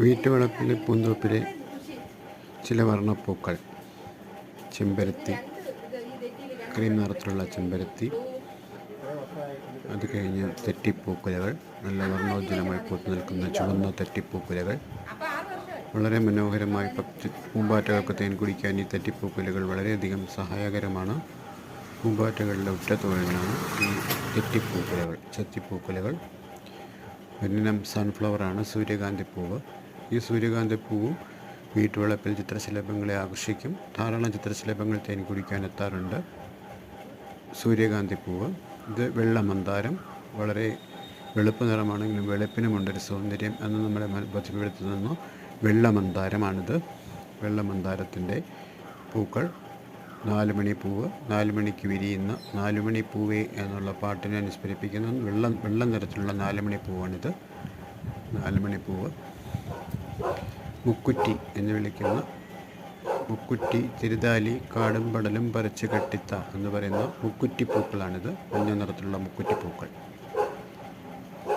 വീട്ടുവളപ്പിലെ പൂന്തോപ്പിലെ ചില വർണപ്പൂക്കൾ. ചെമ്പരത്തി. ക്രീം നിറത്തിലുള്ള ചെമ്പരത്തി. അത് കഴിഞ്ഞ് തെറ്റിപ്പൂക്കുലകൾ. നല്ല വർണോജ്ജലമായി പൂത്തു നിൽക്കുന്ന ചുവന്ന തെറ്റിപ്പൂക്കുലകൾ. വളരെ മനോഹരമായി പച്ച പൂമ്പാറ്റകൾക്ക് തേൻ കുടിക്കാൻ ഈ തെറ്റിപ്പൂക്കുലകൾ വളരെയധികം സഹായകരമാണ്. പൂമ്പാറ്റകളുടെ ഉറ്റ തൊഴിലാണ് ഈ തെറ്റിപ്പൂക്കുലകൾ ചെത്തിപ്പൂക്കുലകൾ. ഒരിനം സൺഫ്ലവറാണ് സൂര്യകാന്തി പൂവ് ഈ സൂര്യകാന്തി പൂവും വീട്ടുവളപ്പിൽ ചിത്രശലഭങ്ങളെ ആകർഷിക്കും. ധാരാളം ചിത്രശലഭങ്ങൾ തേൻ കുടിക്കാൻ എത്താറുണ്ട്. സൂര്യകാന്തി പൂവ് ഇത് വെള്ളമന്താരം വളരെ വെളുപ്പ് നിറമാണെങ്കിലും വെളുപ്പിനുമുണ്ടൊരു സൗന്ദര്യം എന്ന് നമ്മളെ ബോധ്യപ്പെടുത്തുന്നു വെള്ളമന്താരമാണിത്. വെള്ളമന്താരത്തിന്റെ പൂക്കൾ നാലുമണി പൂവ് നാലുമണിക്ക് വിരിയുന്ന നാലുമണി പൂവേ എന്നുള്ള പാട്ടിനെ അനുസ്മരിപ്പിക്കുന്ന വെള്ളം വെള്ള നിറത്തിലുള്ള നാലുമണി പൂവാണിത്. നാലുമണി പൂവ്. മുക്കുറ്റി എന്ന് വിളിക്കുന്ന. മുക്കുറ്റി തിരുതാലി കാടും പടലും പറിച്ച് കെട്ടിത്ത എന്ന് പറയുന്ന മുക്കുറ്റി പൂക്കളാണിത് മഞ്ഞ നിറത്തിലുള്ള മുക്കുറ്റി പൂക്കൾ